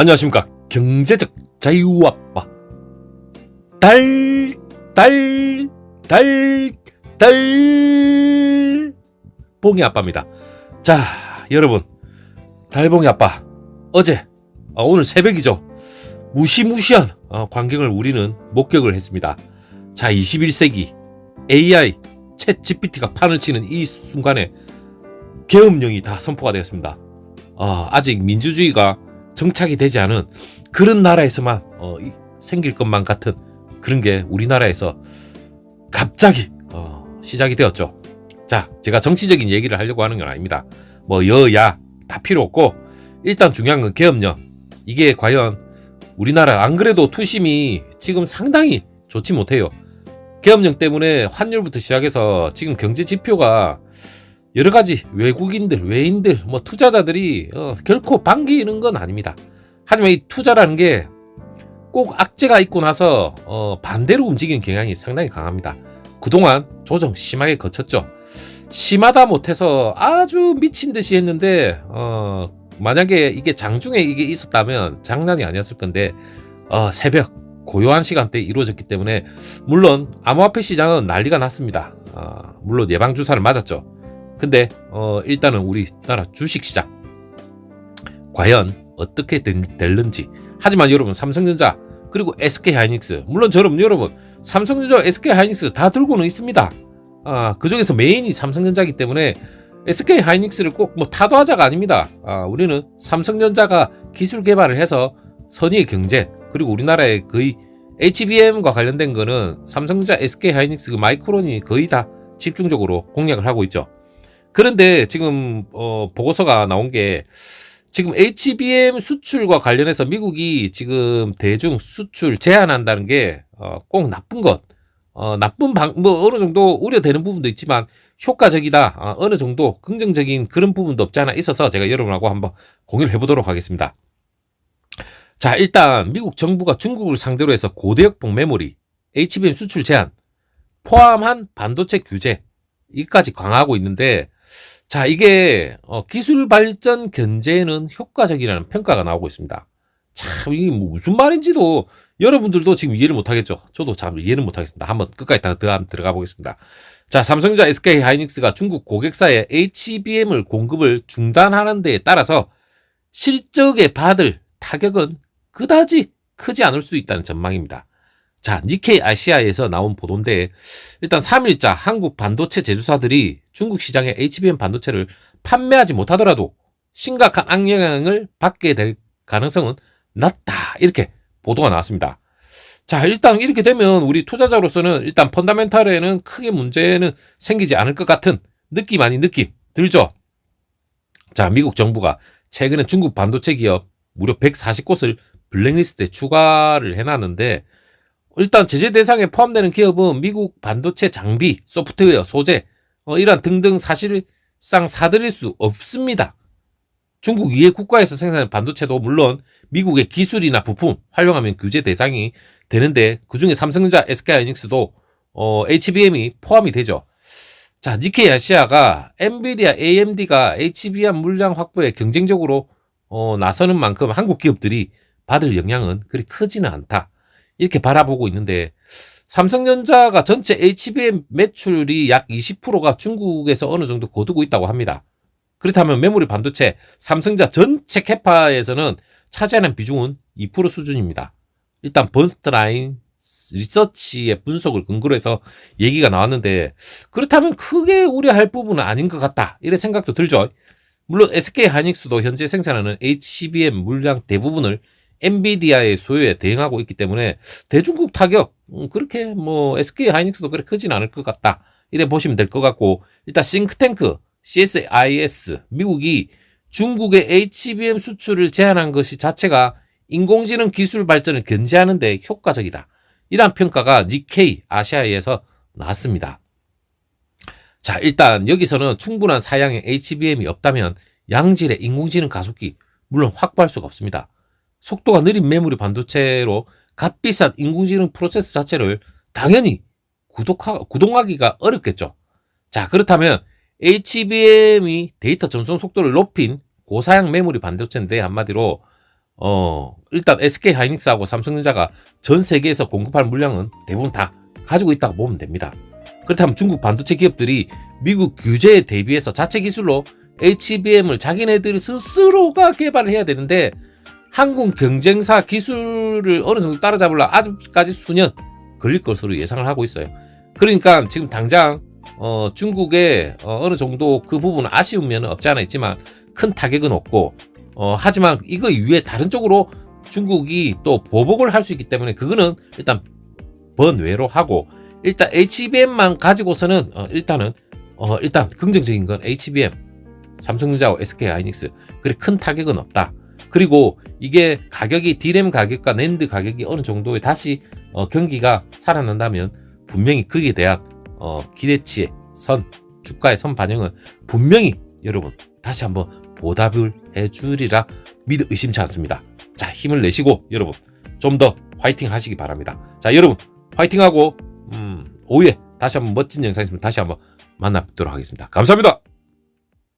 안녕하십니까. 경제적 자유아빠. 달, 달, 달, 달. 봉이 아빠입니다. 자 여러분. 달봉이 아빠 어제 아, 오늘 새벽이죠. 무시무시한 어, 광경을 우리는 목격을 했습니다. 자 21세기 AI 챗 GPT가 판을 치는 이 순간에 계엄령이 다 선포가 되었습니다. 아, 아직 민주주의가 정착이 되지 않은 그런 나라에서만 어, 이- 생길 것만 같은 그런 게 우리나라에서 갑자기 어, 시작이 되었죠. 자, 제가 정치적인 얘기를 하려고 하는 건 아닙니다. 뭐 여야 다 필요 없고 일단 중요한 건 계엄령. 이게 과연 우리나라 안 그래도 투심이 지금 상당히 좋지 못해요. 계엄령 때문에 환율부터 시작해서 지금 경제 지표가 여러 가지 외국인들, 외인들, 뭐 투자자들이 어, 결코 반기는 건 아닙니다. 하지만 이 투자라는 게 꼭 악재가 있고 나서 어, 반대로 움직이는 경향이 상당히 강합니다. 그동안 조정 심하게 거쳤죠. 심하다 못해서 아주 미친 듯이 했는데 어, 만약에 이게 장중에 이게 있었다면 장난이 아니었을 건데 어, 새벽 고요한 시간대에 이루어졌기 때문에 물론 암호화폐 시장은 난리가 났습니다. 어, 물론 예방 주사를 맞았죠. 근데 어, 일단은 우리나라 주식 시장 과연 어떻게 된- 될는지 하지만 여러분 삼성전자 그리고 SK 하이닉스 물론 저럼 여러분 삼성전자 SK 하이닉스 다 들고는 있습니다. 아, 그 중에서 메인이 삼성전자기 때문에 SK 하이닉스를 꼭 뭐 타도하자가 아닙니다. 아, 우리는 삼성전자가 기술 개발을 해서 선의의 경제 그리고 우리나라의 거의 HBM과 관련된 거는 삼성전자, SK 하이닉스, 그 마이크론이 거의 다 집중적으로 공략을 하고 있죠. 그런데 지금 어, 보고서가 나온 게 지금 HBM 수출과 관련해서 미국이 지금 대중 수출 제한한다는 게 어, 꼭 나쁜 것, 어, 나쁜 방, 뭐 어느 정도 우려되는 부분도 있지만 효과적이다, 어, 어느 정도 긍정적인 그런 부분도 없지 않아 있어서 제가 여러분하고 한번 공유를 해보도록 하겠습니다. 자, 일단 미국 정부가 중국을 상대로 해서 고대역폭 메모리, HBM 수출 제한, 포함한 반도체 규제, 이까지 강화하고 있는데 자, 이게 어, 기술 발전 견제에는 효과적이라는 평가가 나오고 있습니다. 참 이게 뭐 무슨 말인지도 여러분들도 지금 이해를 못 하겠죠. 저도 잘 이해는 못 하겠습니다. 한번 끝까지 다 들어가 보겠습니다. 자, 삼성전자 SK 하이닉스가 중국 고객사에 HBM을 공급을 중단하는 데에 따라서 실적에 받을 타격은 그다지 크지 않을 수 있다는 전망입니다. 자, 니케이 아시아에서 나온 보도인데 일단 3일자 한국 반도체 제조사들이 중국 시장에 HBM 반도체를 판매하지 못하더라도 심각한 악영향을 받게 될 가능성은 낮다. 이렇게 보도가 나왔습니다. 자, 일단 이렇게 되면 우리 투자자로서는 일단 펀다멘탈에는 크게 문제는 생기지 않을 것 같은 느낌 아닌 느낌 들죠? 자, 미국 정부가 최근에 중국 반도체 기업 무려 140곳을 블랙리스트에 추가를 해놨는데 일단 제재 대상에 포함되는 기업은 미국 반도체 장비, 소프트웨어, 소재 어, 이런 등등 사실상 사들일 수 없습니다. 중국 이해 국가에서 생산하는 반도체도 물론 미국의 기술이나 부품 활용하면 규제 대상이 되는데 그중에 삼성전자, SK하이닉스도 어, HBM이 포함이 되죠. 자, 니케이 아시아가 엔비디아, AMD가 HBM 물량 확보에 경쟁적으로 어, 나서는 만큼 한국 기업들이 받을 영향은 그리 크지는 않다. 이렇게 바라보고 있는데 삼성전자가 전체 HBM 매출이 약 20%가 중국에서 어느 정도 거두고 있다고 합니다. 그렇다면 메모리 반도체 삼성전자 전체 캐파에서는 차지하는 비중은 2% 수준입니다. 일단 번스트라인 리서치의 분석을 근거로 해서 얘기가 나왔는데 그렇다면 크게 우려할 부분은 아닌 것 같다. 이런 생각도 들죠. 물론 SK 하이닉스도 현재 생산하는 HBM 물량 대부분을 엔비디아의 소요에 대응하고 있기 때문에 대중국 타격 음, 그렇게 뭐 SK 하이닉스도 그렇게 크진 않을 것 같다. 이래 보시면 될 것 같고 일단 싱크탱크 CSIS 미국이 중국의 HBM 수출을 제한한 것이 자체가 인공지능 기술 발전을 견제하는 데 효과적이다. 이러한 평가가 니케이 아시아에서 나왔습니다. 자, 일단 여기서는 충분한 사양의 HBM이 없다면 양질의 인공지능 가속기 물론 확보할 수가 없습니다. 속도가 느린 메모리 반도체로 값비싼 인공지능 프로세스 자체를 당연히 구독하, 구동하기가 어렵겠죠. 자, 그렇다면 HBM이 데이터 전송 속도를 높인 고사양 메모리 반도체인데 한마디로 어, 일단 SK 하이닉스하고 삼성전자가 전 세계에서 공급할 물량은 대부분 다 가지고 있다고 보면 됩니다. 그렇다면 중국 반도체 기업들이 미국 규제에 대비해서 자체 기술로 HBM을 자기네들 스스로가 개발을 해야 되는데 한국 경쟁사 기술을 어느 정도 따라잡으려 아직까지 수년 걸릴 것으로 예상을 하고 있어요. 그러니까 지금 당장 어, 중국의 어, 어느 정도 그 부분은 아쉬운 면은 없지 않아 있지만 큰 타격은 없고 어, 하지만 이거 이외에 다른 쪽으로 중국이 또 보복을 할 수 있기 때문에 그거는 일단 번외로 하고 일단 HBM만 가지고서는 어, 일단은 어, 일단 긍정적인 건 HBM 삼성전자와 SK 하이닉스 그리 큰 타격은 없다. 그리고 이게 가격이 디램 가격과 낸드 가격이 어느 정도에 다시 어, 경기가 살아난다면 분명히 거기에 대한 어, 기대치의 선 주가의 선 반영은 분명히 여러분 다시 한번 보답을 해주리라 믿어 의심치 않습니다. 자 힘을 내시고 여러분 좀 더 화이팅 하시기 바랍니다. 자 여러분 화이팅하고 음, 오후에 다시 한번 멋진 영상 있으면 다시 한번 만나 뵙도록 하겠습니다. 감사합니다.